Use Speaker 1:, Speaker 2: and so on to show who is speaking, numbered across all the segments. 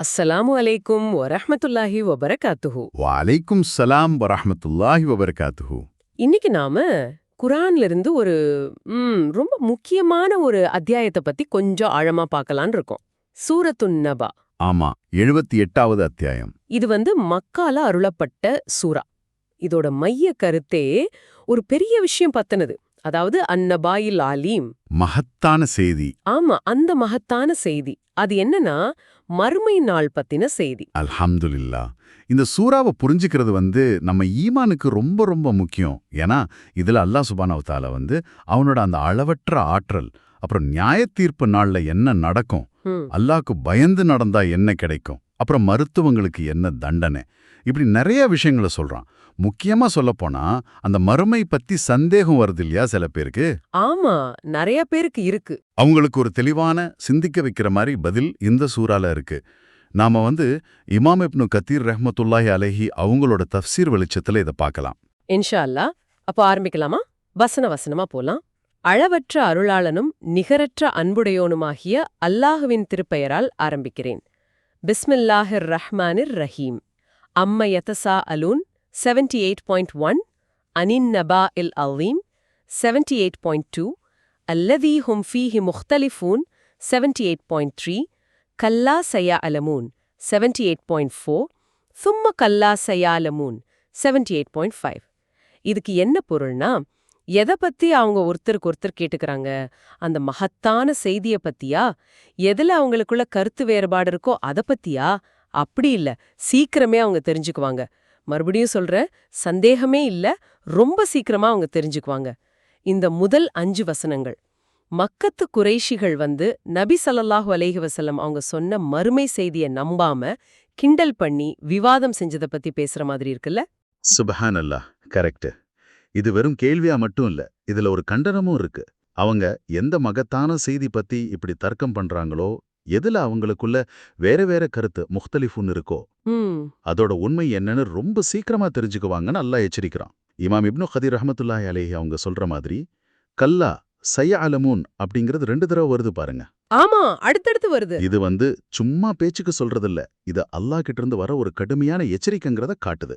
Speaker 1: அஸ்ஸலாமு அலைக்கும் வரஹ்மத்துல்லாஹி வபரகாத்துஹு.
Speaker 2: வலைக்கும் சலாம் வரஹ்மத்துல்லாஹி வபரகாத்துஹு.
Speaker 1: இன்னைக்கு நாம குரான்ல இருந்து ஒரு ம், ரொம்ப முக்கியமான ஒரு அத்தியாயத்தை பத்தி கொஞ்சம் ஆழமா பார்க்கலான்னு இருக்கோம். சூரத்துன் நபா.
Speaker 2: ஆமா எழுபத்தி எட்டாவது அத்தியாயம்.
Speaker 1: இது வந்து மக்கால அருளப்பட்ட சூரா இதோட மைய கருத்தே ஒரு பெரிய விஷயம் பத்தினது. அதாவது அன்னபாயில் ஆலீம்.
Speaker 2: மகத்தான செய்தி.
Speaker 1: ஆமா அந்த மகத்தான செய்தி. அது என்னன்னா மறுமை நாள் பத்தின செய்தி.
Speaker 2: அல்ஹம்துலில்லா. இந்த சூறாவை புரிஞ்சுக்கிறது வந்து நம்ம ஈமானுக்கு ரொம்ப ரொம்ப முக்கியம். ஏன்னா இதுல அல்லாஹ் சுபானவ தஆலா வந்து அவனோட அந்த அளவற்ற ஆற்றல் அப்புறம் நியாயத்தீர்ப்பு நாள்ல என்ன நடக்கும் அல்லாஹ்க்கு பயந்து நடந்தா என்ன கிடைக்கும் அப்புறம் மருத்துவங்களுக்கு என்ன தண்டனை இப்படி நிறைய விஷயங்களை சொல்றான். முக்கியமா சொல்லப்போனா அந்த மறுமை பத்தி சந்தேகம் வருது இல்லையா சில பேருக்கு?
Speaker 1: ஆமா நிறைய பேருக்கு இருக்கு.
Speaker 2: அவங்களுக்கு ஒரு தெளிவான சிந்திக்க வைக்கிற மாதிரி பதில் இந்த சூறால இருக்கு. நாம வந்து இமாம் இப்னு கத்தீர் ரஹ்மத்துல்லாஹி அலைஹி அவங்களோட தஃப்சீர் வெளிச்சத்துல இதை பார்க்கலாம்.
Speaker 1: இன்ஷா அல்லாஹ் அப்போ ஆரம்பிக்கலாமா? வசன வசனமா போலாம். அளவற்ற அருளாளனும் நிகரற்ற அன்புடையோனுமாகிய அல்லாஹுவின் திருப்பெயரால் ஆரம்பிக்கிறேன். பிஸ்மில்லாஹிர் ரஹ்மானிர் ரஹீம். அம்ம யதசா அலூன் செவன்டி எயிட் பாயிண்ட் ஒன் அனின் நபா இல் அலீம் செவன்டி எயிட் பாயிண்ட் டூ அல்லதி ஹும் ஃபீஹி முஹ்தலிஃபூன் செவன்டி எயிட் பாயிண்ட் த்ரீ கல்லா சயா அலமூன் செவன்டி எயிட் பாயிண்ட் ஃபோர் சும்ம கல்லா சயாலமூன் செவன்டி எயிட் பாயிண்ட் ஃபைவ் இதுக்கு என்ன பொருள்னா எதை பத்தி அவங்க ஒருத்தருக்கு ஒருத்தர் கேட்டுக்கறாங்க அந்த மகத்தான செய்திய பத்தியா எதுல அவங்களுக்குள்ள கருத்து வேறுபாடு இருக்கோ அத பத்தியா அப்படி இல்ல. சீக்கிரமே அவங்க தெரிஞ்சுக்குவாங்க. மறுபடியும் சொல்ற சந்தேகமே இல்ல ரொம்ப சீக்கிரமா அவங்க தெரிஞ்சுக்குவாங்க. இந்த முதல் அஞ்சு வசனங்கள். மக்கத்து குறைஷிகள் வந்து நபி ஸல்லல்லாஹு அலேஹி வஸல்லம் அவங்க சொன்ன மறுமை செய்திய நம்பாம கிண்டல் பண்ணி விவாதம் செஞ்சத பத்தி பேசுற மாதிரி இருக்குல்ல?
Speaker 3: சுபஹான் அல்லாஹ் கரெக்ட் இது வெறும் கேள்வியா மட்டும் இல்ல இதுல ஒரு கண்டனமும் இருக்கு. அவங்க எந்த மகத்தான செய்தி பத்தி இப்படி தர்க்கம் பண்றாங்களோ எதுல அவங்களுக்குள்ள வேற வேற கருத்து முக்தலிஃபுன்னு இருக்கோ அதோட உண்மை என்னன்னு ரொம்ப சீக்கிரமா தெரிஞ்சுக்குவாங்கன்னு அல்லாஹ் எச்சரிக்கிறான். இமாம் இப்னு கதீர் ரஹமத்துல்லாஹி அலைஹி அவங்க சொல்ற மாதிரி கல்லா சைய அலமூன் அப்படிங்கிறது ரெண்டு தடவை வருது பாருங்க.
Speaker 1: ஆமா அடுத்தடுத்து வருது.
Speaker 3: இது வந்து சும்மா பேச்சுக்கு சொல்றதில்ல இது அல்லாஹ் கிட்ட இருந்து வர ஒரு கடுமையான எச்சரிக்கைங்கிறத காட்டுது.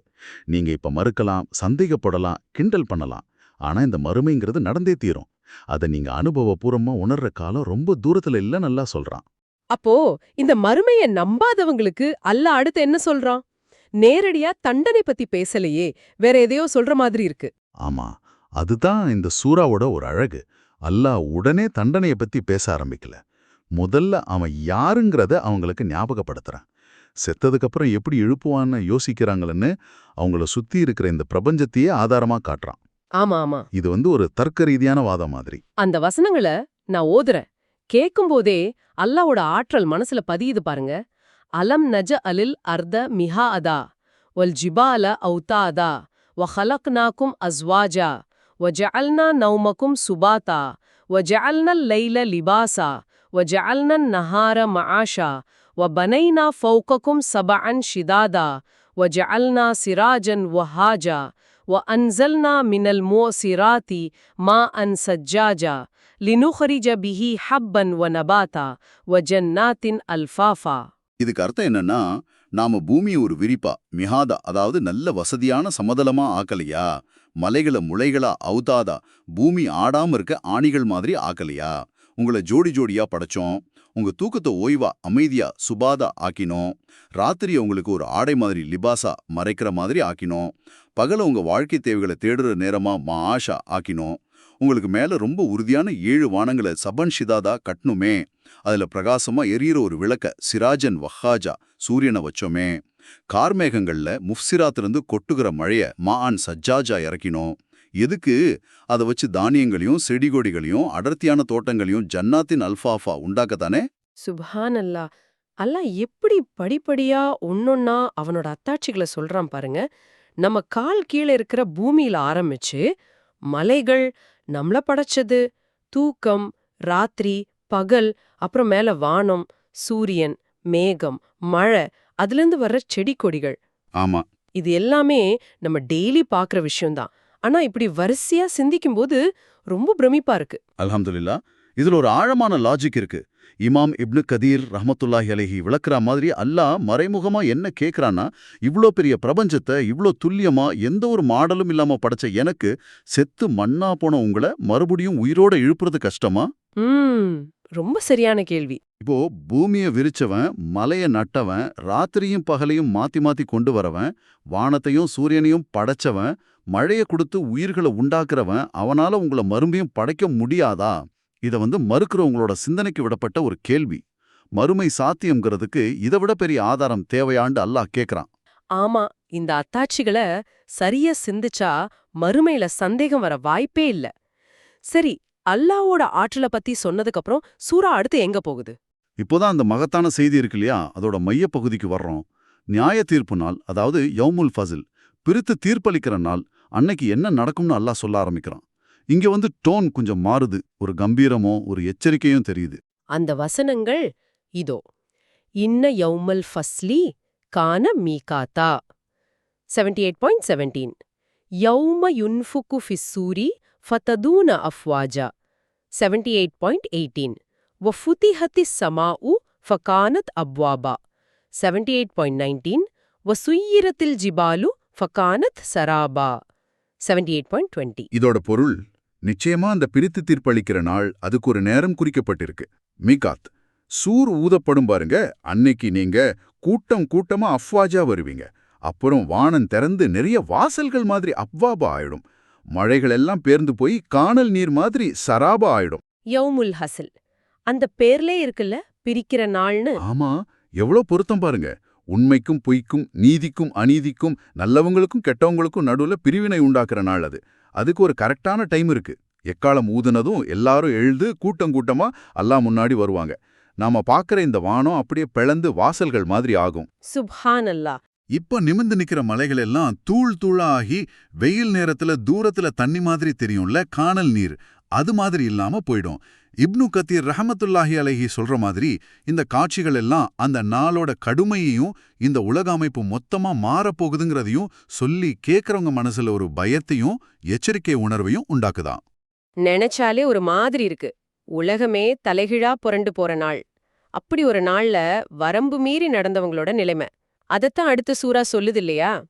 Speaker 3: நீங்க இப்ப மறுக்கலாம் சந்தேகப்படலாம் கிண்டல் பண்ணலாம் ஆனா இந்த மறுமைங்கிறது நடந்தே தீரும். அதை நீங்க அனுபவபூர்வமா உணர்ற காலம் ரொம்ப தூரத்துல இல்ல நல்லா சொல்றான்.
Speaker 1: அப்போ இந்த மறுமைய நம்பாதவங்களுக்கு அல்லாஹ் அடுத்து என்ன சொல்றான்? நேரடியா தண்டனை பத்தி பேசலையே வேற எதையோ சொல்ற மாதிரி இருக்கு.
Speaker 3: ஆமா அதுதான் இந்த சூறாவோட ஒரு அழகு. அல்லாஹ் உடனே தண்டனைய பத்தி பேச ஆரம்பிக்கல. முதல்ல அவன் யாருங்கிறத அவங்களுக்கு ஞாபகப்படுத்துறான். செத்ததுக்கு அப்புறம் எப்படி எழுப்புவான்னு யோசிக்கிறாங்களன்னு அவங்கள சுத்தி இருக்கிற இந்த பிரபஞ்சத்தையே ஆதாரமா காட்டுறான்.
Speaker 1: ஆமா ஆமா.
Speaker 3: இது வந்து ஒரு தர்க்க ரீதியான வாதம் மாதிரி.
Speaker 1: அந்த வசனங்களை நான் ஓதுறேன். கேட்கும்போதே அல்லாவோட ஆற்றல் மனசுல பதியுது பாருங்க அலம் நஜ அலில் அர்த மிஹா அதா ஒல் ஜிபால அவுதாதா وخلقناكم أزواجا وجعلنا نومكم سباتا وجعلنا الليل لباسا وجعلنا النهار معاشا وبنينا فوقكم سبعا شدادا وجعلنا سراجا وهاجا وأنزلنا من المؤسرات ماء سجاجا லினுஹரிஜ பிஹி ஹப்பன் வ நபாத்தா வ ஜன்னாத்தின் அல்ஃபாஃபா
Speaker 4: இதுக்கு அர்த்தம் என்னன்னா நாம பூமியை ஒரு விரிப்பா மிகாதா அதாவது நல்ல வசதியான சமதளமா ஆக்கலையா? மலைகளை முளைகளா அவுத்தாதா? பூமி ஆடாம இருக்க ஆணிகள் மாதிரி ஆக்கலையா? உங்களை ஜோடி ஜோடியா படைச்சோம். உங்க தூக்கத்தை ஓய்வா அமைதியா சுபாதா ஆக்கினோம். ராத்திரியை உங்களுக்கு ஒரு ஆடை மாதிரி லிபாசா மறைக்கிற மாதிரி ஆக்கினோம். பகல உங்க வாழ்க்கை தேவைகளை தேடுற நேரமா மாஷா ஆக்கினோம். உங்களுக்கு மேல ரொம்ப உறுதியான ஏழு வானங்களை சபன் ஷிதாதா கட்டணுமே. அதுல பிரகாசமா எரியிற ஒரு விளக்க சிராஜன் வஹாஜா சூரியனை வச்சோமே. கார்மேகங்கள்ல முஃப்சிராத்திலிருந்து கொட்டுகிற மழைய மான் சஜ்ஜாஜா இறக்கினோம். எதுக்கு? அதை வச்சு தானியங்களையும் செடிகொடிகளையும் அடர்த்தியான தோட்டங்களையும் ஜன்னாத்தின் அல்ஃபாஃபா உண்டாக்கத்தானே?
Speaker 1: சுபான் அல்லா அல்லா எப்படி படிப்படியா ஒன்னொன்னா அவனோட அத்தாட்சிகளை சொல்றான் பாருங்க. நம்ம கால் கீழே இருக்கிற பூமியில ஆரம்பிச்சு மலைகள் நம்மள படைச்சது. தூக்கம் ராத்திரி பகல் அப்புறம் மேல வானம் சூரியன் மேகம் மழை அதிலிருந்து வர்ற செடி கொடிகள்.
Speaker 4: ஆமா.
Speaker 1: இது எல்லாமே நம்ம டெய்லி பாக்குற விஷயம்தான். ஆனா இப்படி வரிசையா சிந்திக்கும்போது ரொம்ப பிரமிப்பா இருக்கு.
Speaker 4: அல்ஹம்துலில்லா இதுல ஒரு ஆழமான லாஜிக் இருக்கு.
Speaker 2: இமாம் இப்னு கதீர் ரஹமத்துல்லாஹி அலைஹி விளக்குற மாதிரி அல்லாஹ் மறைமுகமா என்ன கேக்குறான்னா இவ்ளோ பெரிய பிரபஞ்சத்தை இவ்ளோ துல்லியமா எந்த ஒரு மாடலும் இல்லாம படைச்ச எனக்கு செத்து மண்ணா போன உங்களை மறுபடியும் உயிரோட இழுப்புறது கஷ்டமா?
Speaker 1: ரொம்ப சரியான கேள்வி.
Speaker 2: இப்போ பூமியை விரிச்சவன் மலைய நட்டவன் ராத்திரியும் பகலையும் மாத்தி மாத்தி கொண்டு வரவன் வானத்தையும் சூரியனையும் படைச்சவன் மழைய கொடுத்து உயிர்களை உண்டாக்குறவன் அவனால உங்களை மறுபடியும் படைக்க முடியாதா? இத வந்து மறுக்கிறவங்களோட சிந்தனைக்கு விடப்பட்ட ஒரு கேள்வி. மறுமை சாத்தியம்ங்கிறதுக்கு இதை விட பெரிய ஆதாரம் தேவையாண்டு அல்லாஹ் கேக்குறான்.
Speaker 1: ஆமா இந்த அத்தாட்சிகளை சரியா சிந்திச்சா மறுமையில சந்தேகம் வர வாய்ப்பே இல்ல. சரி அல்லாவோட ஆற்றலை பத்தி சொன்னதுக்கு அப்புறம் சூரா அடுத்து எங்க போகுது?
Speaker 2: இப்போதான் அந்த மகத்தான செய்தி இருக்கு இல்லையா? அதோட மையப் பகுதிக்கு வர்றோம். நியாய தீர்ப்பு நாள் அதாவது யௌமுல் ஃபசில் பிரித்து தீர்ப்பளிக்கிற நாள் அன்னைக்கு என்ன நடக்கும்னு அல்லாஹ் சொல்ல ஆரம்பிக்கிறான். இங்க வந்து டோன் கொஞ்சம் மாறுது. ஒரு கம்பீரமோ ஒரு எச்சரிக்கையும் தெரியுது.
Speaker 1: அந்த வசனங்கள் இதோ. இன்ன யௌமல் ஃபஸ்லி கான மீகாத்தா. செவன்டி எயிட் பாயிண்ட் செவன்டீன் யௌம யுன்ஃபுக்கு ஃபிஸ்ஸூரி ஃபததூன அஃப்வாஜா. செவன்டி எயிட் பாயிண்ட் எயிட்டீன் வஃபுதிஹத்தி சமாஉ ஃபகானத் அப்வாபா. செவன்டி எயிட் பாயிண்ட் நைன்டீன் வசுய்யிரத்தில் ஜிபாலு ஃபகானத் சராபா. செவன்டி எயிட் பாயிண்ட் டுவெண்ட்டி
Speaker 5: இதோட பொருள் நிச்சயமா அந்த பிரித்து தீர்ப்பளிக்கிற நாள் அதுக்கு ஒரு நேரம் குறிக்கப்பட்டிருக்கு. மீகாத் சூர் ஊதப்படும் பாருங்க அன்னைக்கு நீங்க கூட்டம் கூட்டமா அஃப்வாஜா வருவீங்க. அப்புறம் வானம் திறந்து நிறைய வாசல்கள் மாதிரி அப்வாபா ஆயிடும். மழைகள் எல்லாம் பேர்ந்து போய் காணல் நீர் மாதிரி சராபா ஆயிடும்.
Speaker 1: யௌமுல் ஹசில். அந்த பேர்லே இருக்குல்ல பிரிக்கிற நாள்னு?
Speaker 5: ஆமா எவ்வளோ பொருத்தம் பாருங்க. உண்மைக்கும் பொய்க்கும் நீதிக்கும் அநீதிக்கும் நல்லவங்களுக்கும் கெட்டவங்களுக்கும் நடுவுல பிரிவினை உண்டாக்குற நாள் அது. அதுக்கு ஒரு கரெக்டான டைம் இருக்கு. எக்காலம் ஊதுனதும் எல்லாரும் எழுந்து கூட்டம் கூட்டமா அல்லாஹ் முன்னாடி வருவாங்க. நாம பார்க்கற இந்த வானம் அப்படியே பிளந்து வாசல்கள் மாதிரி ஆகும்.
Speaker 1: சுப்ஹான் அல்லாஹ்
Speaker 6: இப்ப நிமிர்ந்து நிக்கிற மலைகள் எல்லாம் தூள் தூளா ஆகி வெயில் நேரத்துல தூரத்துல தண்ணி மாதிரி தெரியும்ல காணல் நீர். அது மாதிரி இல்லாம போயிடும். இப்னு கத்தீர் ரஹமத்துல்லாஹி அலைஹி சொல்ற மாதிரி இந்த காட்சிகள் எல்லாம் அந்த நாளோட கடுமையையும் இந்த உலக அமைப்பு மொத்தமா மாறப்போகுதுங்கிறதையும் சொல்லி கேட்கறவங்க மனசுல ஒரு பயத்தையும் எச்சரிக்கை உணர்வையும் உண்டாக்குதான்
Speaker 1: நினைச்சாலே ஒரு மாதிரி இருக்கு. உலகமே தலைகீழா புரண்டு போற நாள். அப்படி ஒரு நாள்ல வரம்பு மீறி நடந்தவங்களோட நிலைமை. அதத்தான் அடுத்த சூரா சொல்லுது இல்லையா?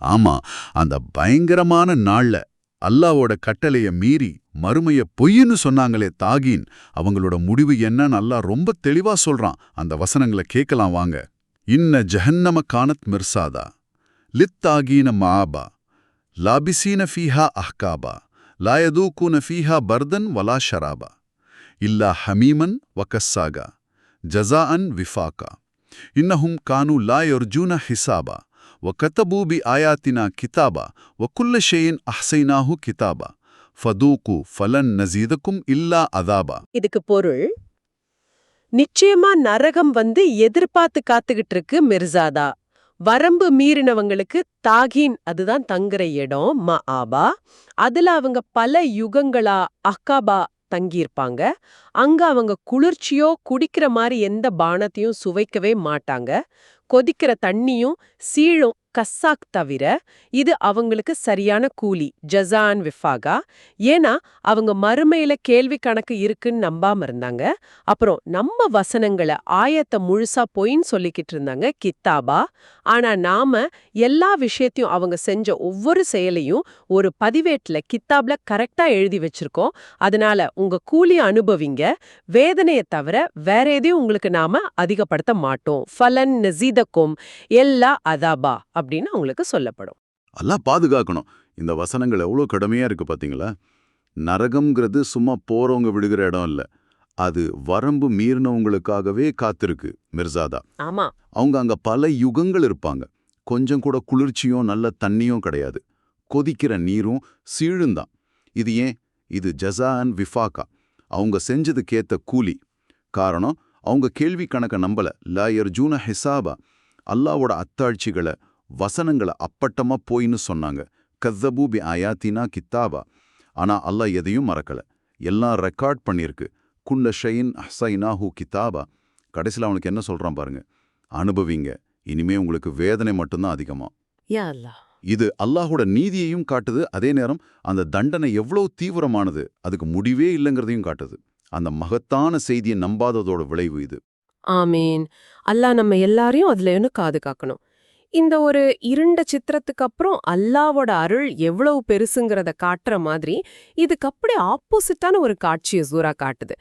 Speaker 6: ஆமா. அந்த பயங்கரமான நாள்ல அல்லாவோட கட்டளைய மீறி மறுமைய பொய்ன்னு சொன்னாங்களே தாகீன் அவங்களோட முடிவு என்னன்னு அல்லா ரொம்ப தெளிவா சொல்றான். அந்த வசனங்களை கேட்கலாம் வாங்க. இன்ன ஜஹன்னம கானத் மிர்சாதா லித்தாகீன மாபா லாபிசீன ஃபீஹா அஹ்காபா லாயதூக்கூன ஃபீஹா பர்தன் வலா ஷராபா இல்லா ஹமீமன் வக்கஸ்ஸாகா ஜசா அன் விஃபாக்கா இன்னஹும் கானு லா ஹிசாபா ವಕತಬೂ ಬಿ ಆಯಾತಿನ ಕಿತಾಬ ವಕುಲ್ಲ ಶೇಯಿನ್ ಅಹ್ಸೈನಾಹು ಕಿತಾಬ ஃபதூகு ஃபலன் நசீதக்கும் இல்லா அதாபா
Speaker 1: இதுக்கு பொருள் நிச்சயமா நரகம் வந்து எதிர்பார்த்து காத்துக்கிட்டு இருக்கு மிர்சாதா. வரம்பு மீறினவங்களுக்கு தாகின் அதுதான் தங்குற இடம் ம ஆபா அதுல அவங்க பல யுகங்களா அக்காபா தங்கியிருப்பாங்க. அங்க அவங்க குளிர்ச்சியோ குடிக்கிற மாதிரி எந்த பானத்தையும் சுவைக்கவே மாட்டாங்க. கொதிக்கிற தண்ணியும் சீழும். கஸ்ஸாக் தவிர இது அவங்களுக்கு சரியான கூலி ஜசான் விஃபாகா. ஏன்னா அவங்க மறுமையில கேள்வி கணக்கு இருக்குன்னு நம்பாம இருந்தாங்க. அப்புறம் நம்ம வசனங்களை ஆயத்தை முழுசா பொய்ன்னு சொல்லிக்கிட்டு இருந்தாங்க கித்தாபா. ஆனா நாம எல்லா விஷயத்தையும் அவங்க செஞ்ச ஒவ்வொரு செயலையும் ஒரு பதிவேட்டுல கித்தாப்ல கரெக்டா எழுதி வச்சிருக்கோம். அதனால உங்க கூலி அனுபவிங்க. வேதனையை தவிர வேற எதையும் உங்களுக்கு நாம அதிகப்படுத்த மாட்டோம். ஃபலன் நசீதக்கும் எல்லா அதாபா. அப்படின்னு உங்களுக்கு சொல்லப்படும்.
Speaker 2: அல்லாஹ் பாதுகாக்கணும். இந்த வசனங்கள் எவ்வளோ கடுமையா இருக்கு பாத்தீங்களா? நரகம்ங்கிறது சும்மா போறவங்க விடுகிற இடம் இல்ல. அது வரம்பு மீறினவங்களுக்காகவே காத்திருக்கு மிர்சாதா.
Speaker 1: ஆமா.
Speaker 2: அவங்க அங்க பல யுகங்கள் இருப்பாங்க. கொஞ்சம் கூட குளிர்ச்சியும் நல்ல தண்ணியும் கிடையாது. கொதிக்கிற நீரும் சீழுந்தான் இது ஏன்? இது ஜஸா அண்ட் விஃபாக்கா அவங்க செஞ்சதுக்கேத்த கூலி. காரணம் அவங்க கேள்வி கணக்க நம்பல. லா யர்ஜூன ஹிசாபா. அல்லாவோட அத்தாட்சிகளை வசனங்களை அப்பட்டமா போயின்னு சொன்னாங்க. கஸ்ஸபூ பி ஆயாத்தினா கித்தாபா. ஆனா அல்லாஹ் எதையும் மறக்கல. எல்லாம் ரெக்கார்ட் பண்ணியிருக்கு. குல்ல ஷைன் ஹசைனாஹு கிதாபா கடைசியில் அவனுக்கு என்ன சொல்றான் பாருங்க. அனுபவிங்க. இனிமே உங்களுக்கு வேதனை மட்டும்தான் அதிகமா. இது அல்லாஹோட நீதியையும் காட்டுது. அதே நேரம் அந்த தண்டனை எவ்வளவு தீவிரமானது. அதுக்கு முடிவே இல்லைங்கிறதையும் காட்டுது.
Speaker 7: அந்த மகத்தான செய்தியை நம்பாததோட விளைவு இது.
Speaker 1: ஆமீன். அல்லாஹ் நம்ம எல்லாரையும் அதுல இருந்து காது காக்கணும் இந்த ஒரு இருண்ட சித்திரத்துக்கு அப்புறம் அல்லாவோட அருள் எவ்வளவு பெருசுங்கிறத காட்டுற மாதிரி இதுக்கு அப்படியே ஆப்போசிட்டான ஒரு காட்சியை சூரா காட்டுது.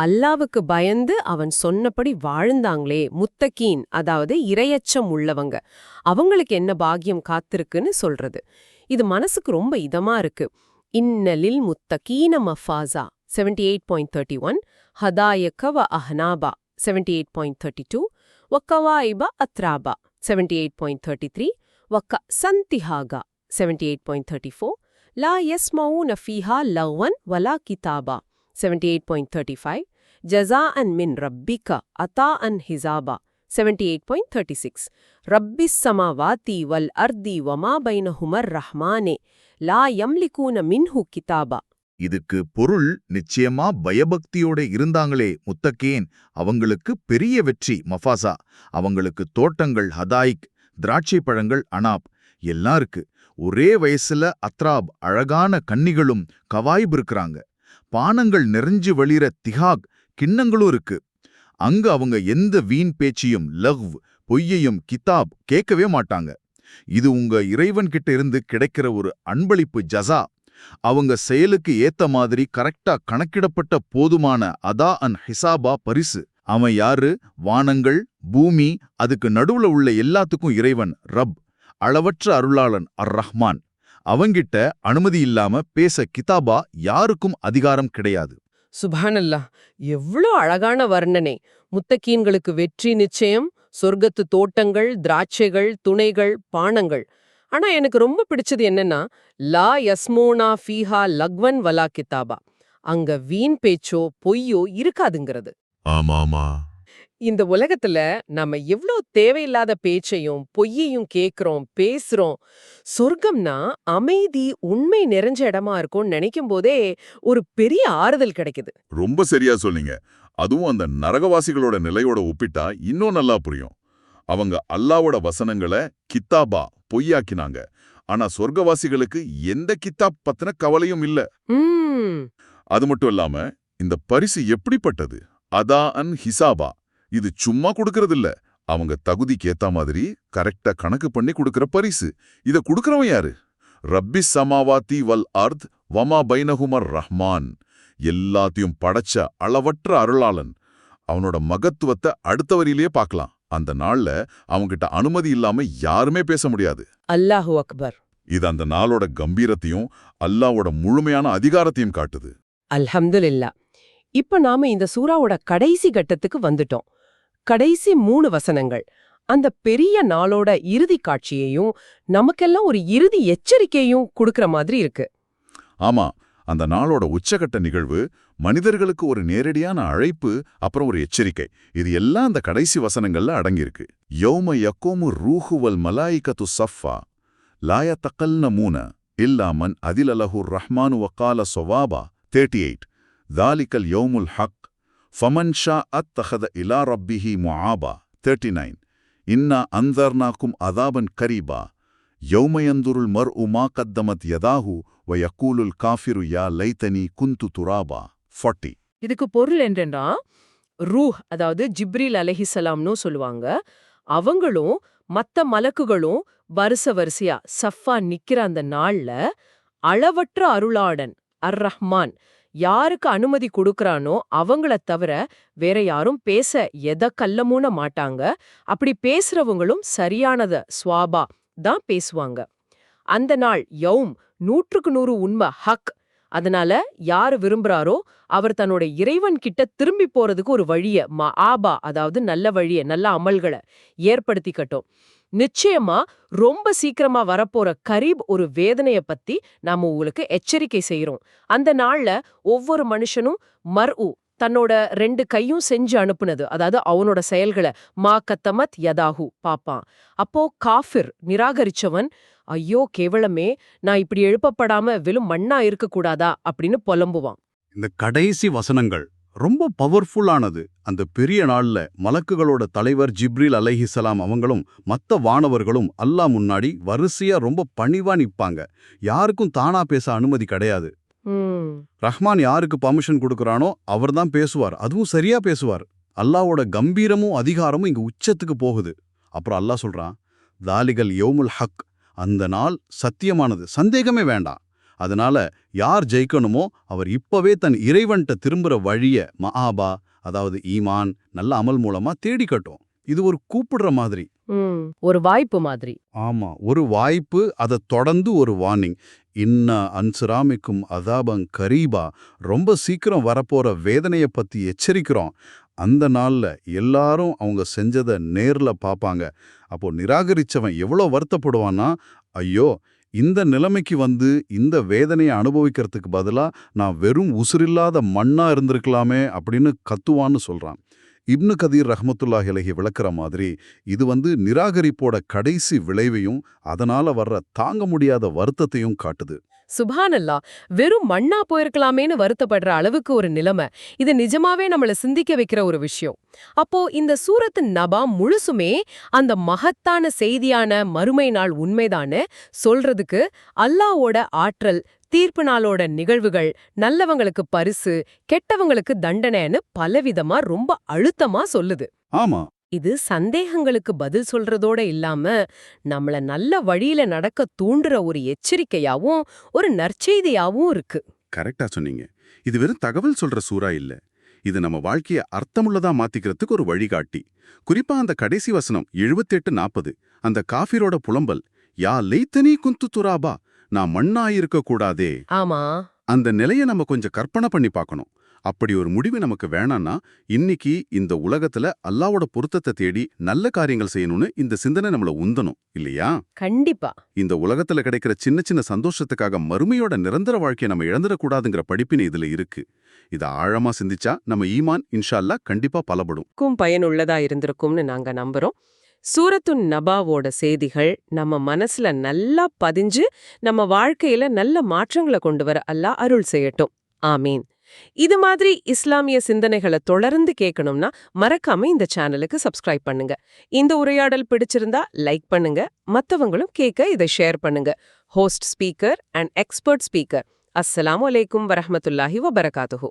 Speaker 1: அல்லாவுக்கு பயந்து அவன் சொன்னபடி வாழ்ந்தாங்களே முத்தகீன் அதாவது இரையச்சம் உள்ளவங்க. அவங்களுக்கு என்ன பாக்கியம் காத்திருக்குன்னு சொல்றது. இது மனசுக்கு ரொம்ப இதமா இருக்கு. இன்னலில் முத்தகீன மஃபாசா seventy eight point thirty one ஹதாயக்க வ அஹ்னாபா seventy eight point thirty two வக்கவாயிப அத்ராபா seventy eight point thirty three வக்க சந்திஹாகா seventy eight point thirty four லா யஸ்மவுன ஃபீஹா லவன் வலா கிதாபா seventy eight point thirty five ஜசா அன் மின்
Speaker 8: இதுக்கு பொருள் நிச்சயமா பயபக்தியோட இருந்தாங்களே முத்தக்கேன். அவங்களுக்கு பெரிய வெற்றி மஃபாசா. அவங்களுக்கு தோட்டங்கள் ஹதாயிக் திராட்சை பழங்கள் அனாப். எல்லாம் இருக்கு. ஒரே வயசுல அத்ராப் அழகான கன்னிகளும் கவாய்பு இருக்கிறாங்க. பானங்கள் நிறைஞ்சு வழிற திகாக் கிண்ணங்களும் இருக்கு. அங்க அவங்க எந்த வீண் பேச்சையும் லவ் பொய்யையும் கிதாப் கேட்கவே மாட்டாங்க. இது உங்க இறைவன்கிட்ட இருந்து கிடைக்கிற ஒரு அன்பளிப்பு ஜசா. அவங்க செயலுக்கு ஏத்த மாதிரி கரெக்டா கணக்கிடப்பட்ட போதுமான அதா அன் ஹிசாபா பரிசு. அவன் யாரு? வானங்கள் பூமி அதுக்கு நடுவுல உள்ள எல்லாத்துக்கும் இறைவன் ரப். அளவற்ற அருளாளன் அர் ரஹ்மான் அவங்கிட்ட அனுமதி இல்லாம பேச கிதாபா யாருக்கும் அதிகாரம் கிடையாது.
Speaker 1: சுபானல்லா எவ்ளோ அழகான வர்ணனை. முத்தக்கீன்களுக்கு வெற்றி நிச்சயம் சொர்க்கத்து தோட்டங்கள் திராட்சைகள் துணைகள் பானங்கள். ஆனா எனக்கு ரொம்ப பிடிச்சது என்னன்னா லா யஸ்மோனா ஃபீஹா லக்வன் வலா கிதாபா. அங்க வீண் பேச்சோ பொய்யோ இருக்காதுங்கிறது.
Speaker 8: ஆமாமா.
Speaker 1: இந்த உலகத்துல நம்ம எவ்ளோ தேவையில்லாத பேச்சையும் பொய்யையும் கேக்குறோம் பேசுறோம். சொர்க்கம்னா அமைதி உண்மை நிறைஞ்ச இடமா இருக்கும்னு நினைக்கும் போதே ஒரு பெரிய ஆறுதல் கிடைக்குது.
Speaker 2: ரொம்ப சரியா சொன்னீங்க. அதுவும் அந்த நரகவாசிகளோட நிலையோட ஒப்பிட்டா இன்னும் நல்லா புரியும். அவங்க அல்லாவோட வசனங்களை கித்தாபா பொய்யாக்கினாங்க. ஆனா சொர்க்கவாசிகளுக்கு எந்த கித்தாப் பத்தின கவலையும் இல்ல. அது மட்டும் இல்லாம இந்த பரிசு எப்படிப்பட்டது? அதா அன் ஹிசாபா. இது சும்மா கொடுக்கறது இல்ல அவங்க தகுதிக்கு ஏத்த மாதிரி கரெக்டா கணக்கு பண்ணி கொடுக்கற பரிசு. இத கொடுக்கறவன் யாரு? ரப்பி சமாவாத்தி வல் அர்த் வமா பைனஹுமர் ரஹ்மான். எல்லாத்தையும் படைச்ச அளவற்ற அருளாளன். அவனோட மகத்துவத்தை அடுத்த வரியிலேயே பார்க்கலாம். அந்த நாள்ல அவங்கிட்ட அனுமதி இல்லாம யாருமே பேச முடியாது.
Speaker 1: அல்லாஹு அக்பர்.
Speaker 2: இது அந்த நாளோட கம்பீரத்தையும் அல்லாவோட முழுமையான அதிகாரத்தையும் காட்டுது.
Speaker 1: அல்ஹம்துலில்லா. இப்ப நாம இந்த சூறாவோட கடைசி கட்டத்துக்கு வந்துட்டோம். கடைசி மூணு வசனங்கள். அந்த பெரிய நாளோட இறுதி காட்சியையும் நமக்கெல்லாம் ஒரு இறுதி எச்சரிக்கையும் கொடுக்கற மாதிரி இருக்கு.
Speaker 2: ஆமா. அந்த நாளோட உச்சகட்ட நிகழ்வு மனிதர்களுக்கு ஒரு நேரடியான அழைப்பு அப்புறம் ஒரு எச்சரிக்கை. இது எல்லாம் அந்த கடைசி வசனங்கள்ல அடங்கியிருக்கு. யௌம யக்கோமு ரூஹுவல் மலாய்கத்து சஃபா லாய தக்கல்ன மூன இல்லாமன் அதில் அலஹூர் ரஹ்மானு வக்கால சொவாபா தேர்ட்டி எயிட் தாலிக்கல் யோமுல் ஹக் ஃபமன் ஷா அத் தஹத இலா ரப்பிஹி முஆபா தேர்ட்டி நைன் இன்னா அந்தர்னாக்கும் அதாபன் கரீபா யௌமயந்துருள் மர் உமா கத்தமத் யதாஹு வயக்கூலுல் காஃபிரு யா லைத்தனி குந்து துராபா ஃபார்ட்டி
Speaker 1: இதுக்கு பொருள் என்னன்னா ரூஹ் அதாவது ஜிப்ரீல் அலஹிசலாம்னு சொல்லுவாங்க. அவங்களும் மத்த மலக்குகளும் வருச வரிசையா சஃபா நிக்கிற அந்த நாள்ல அளவற்ற அருளாடன் அர் ரஹ்மான் யாருக்கு அனுமதி கொடுக்கறானோ அவங்கள தவிர வேற யாரும் பேச எதை கல்லமூன மாட்டாங்க. அப்படி பேசுறவங்களும் சரியானத ஸ்வாபா தான் பேசுவாங்க. அந்த நாள் யௌம் நூற்றுக்கு நூறு உண்மை ஹக். அதனால யாரு விரும்புறாரோ அவர் தன்னோட இறைவன் கிட்ட திரும்பி போறதுக்கு ஒரு வழிய ம ஆபா அதாவது நல்ல வழிய நல்ல அமல்களை ஏற்படுத்திக்கட்டும். நிச்சயமா ரொம்ப சீக்கிரமா வரப்போற கரீப் ஒரு வேதனைய பத்தி நாம உங்களுக்கு எச்சரிக்கை செய்யறோம் அந்த நாள்ல ஒவ்வொரு மனுஷனும் மர்உ தன்னோட ரெண்டு கையும் செஞ்சு அனுப்புனது. அதாவது அவனோட செயல்களை மா கத்தமத் யதாஹு பாப்பான். அப்போ காஃபிர் நிராகரிச்சவன் ஐயோ கேவலமே நான் இப்படி எழுப்பப்படாம வெறும் மண்ணா இருக்கக்கூடாதா? அப்படின்னு புலம்புவான்.
Speaker 9: இந்த கடைசி வசனங்கள் ரொம்ப பவர்ஃபுல்லானது. அந்த பெரிய நாள்ல மலக்குகளோட தலைவர் ஜிப்ரில் அலைஹிசலாம் அவங்களும் மத்த வானவர்களும் அல்லா முன்னாடி வரிசையா ரொம்ப பணிவா நிற்பாங்க யாருக்கும் தானா பேச அனுமதி கிடையாது.
Speaker 2: ரஹ்மான் யாருக்கு பர்மிஷன் கொடுக்கறானோ அவர்தான் பேசுவார். அதுவும் சரியா பேசுவார். அல்லாஹ்வோட கம்பீரமும் அதிகாரமும் இங்க உச்சத்துக்கு போகுது. அப்புறம் அல்லாஹ் சொல்றான் தாலிகல் யௌமுல் ஹக். அந்த நாள் சத்தியமானது. சந்தேகமே வேண்டாம். அதனால யார் ஜெயிக்கணுமோ அவர் இப்பவே தன் இறைவன்ட்ட திரும்புற வழிய மஆபா அதாவது ஈமான் நல்ல அமல் மூலமா தேடிக்கட்டும். இது ஒரு கூப்பிடுற மாதிரி.
Speaker 1: ஒரு வாய்ப்பு மாதிரி.
Speaker 2: ஆமா. ஒரு வாய்ப்பு அதை தொடர்ந்து ஒரு வார்னிங் இன்ன அன்சுராமிக்கும் அதாபங் கரீபா ரொம்ப சீக்கிரம் வரப்போற வேதனைய பத்தி எச்சரிக்கிறோம். அந்த நாள்ல எல்லாரும் அவங்க செஞ்சதை நேர்ல பாப்பாங்க. அப்போ நிராகரிச்சவன் எவ்வளோ வருத்தப்படுவான்னா ஐயோ இந்த நிலைமைக்கு வந்து இந்த வேதனையை அனுபவிக்கிறதுக்கு பதிலா நான் வெறும் உசுரில்லாத மண்ணா இருந்திருக்கலாமே அப்படின்னு கத்துவான்னு சொல்றான். இப்னு கதீர் ரஹமத்துல்லாஹ் இலகி விளக்குற மாதிரி இது வந்து நிராகரிப்போட கடைசி விளைவையும் அதனால வர்ற தாங்க முடியாத வருத்தத்தையும் காட்டுது.
Speaker 1: சுபானல்லா வெறும் மண்ணா போயிருக்கலாமேன்னு வருத்தப்படுற அளவுக்கு ஒரு நிலைமை. இது நிஜமாவே நம்மள சிந்திக்க வைக்கிற ஒரு விஷயம். அப்போ இந்த சூரத்து நபா முழுசுமே அந்த மகத்தான செய்தியான மறுமை நாள் உண்மைதான்னு சொல்றதுக்கு அல்லாவோட ஆற்றல் தீர்ப்பு நாளோட நிகழ்வுகள் நல்லவங்களுக்கு பரிசு கெட்டவங்களுக்கு தண்டனைன்னு பலவிதமா ரொம்ப அழுத்தமா சொல்லுது.
Speaker 2: ஆமா.
Speaker 1: இது சந்தேகங்களுக்கு பதில் சொல்றதோட இல்லாம நம்மள நல்ல வழியில நடக்க தூண்டுற ஒரு எச்சரிக்கையாவும் ஒரு நற்செய்தியாவும் இருக்கு.
Speaker 10: கரெக்டா சொன்னீங்க. இது வெறும் தகவல் சொல்ற சூறா இல்ல. இது நம்ம வாழ்க்கைய அர்த்தமுள்ளதா மாத்திக்கிறதுக்கு ஒரு வழிகாட்டி. குறிப்பா அந்த கடைசி வசனம் 78 நாற்பது அந்த காஃபிரோட புலம்பல் யா லைத்தனி குந்து துராபா நான் மண்ணாயிருக்க கூடாதே.
Speaker 1: ஆமா.
Speaker 10: அந்த நிலைய நம்ம கொஞ்சம் கற்பனை பண்ணி பார்க்கணும். அப்படி ஒரு முடிவு நமக்கு வேணான்னா இன்னைக்கு இந்த உலகத்துல அல்லாவோட பொருத்தத்தை தேடி நல்ல காரியங்கள் செய்யணும்னு இந்த சிந்தனை நம்மள உந்தணும் இல்லையா?
Speaker 1: கண்டிப்பா.
Speaker 10: இந்த உலகத்துல கிடைக்கிற சின்ன சின்ன சந்தோஷத்துக்காக மறுமையோட நிரந்தர வாழ்க்கையை நம்ம இழந்துடக்கூடாதுங்கிற படிப்பினை இதுல இருக்கு. இத ஆழமா சிந்திச்சா நம்ம ஈமான் இன்ஷா அல்லாஹ் கண்டிப்பா பலப்படும்.
Speaker 1: க்கும் பயனுள்ளதா இருந்திருக்கும்னு நாங்க நம்புறோம். சூரத்துன் நபாவோட செய்திகள் நம்ம மனசுல நல்லா பதிஞ்சு நம்ம வாழ்க்கையில நல்ல மாற்றங்களை கொண்டு வர அல்லா அருள் செய்யட்டும். ஆமீன். இது மாதிரி இஸ்லாமிய சிந்தனைகளை தொடர்ந்து கேட்கணும்னா மறக்காம இந்த சேனலுக்கு சப்ஸ்கிரைப் பண்ணுங்க. இந்த உரையாடல் பிடிச்சிருந்தா லைக் பண்ணுங்க மத்தவங்களும் கேட்க இதை ஷேர் பண்ணுங்க. Host speaker and expert speaker. அஸ்ஸலாமு அலைக்கும் வரமத்துல்லாஹி வபரகாத்துஹு.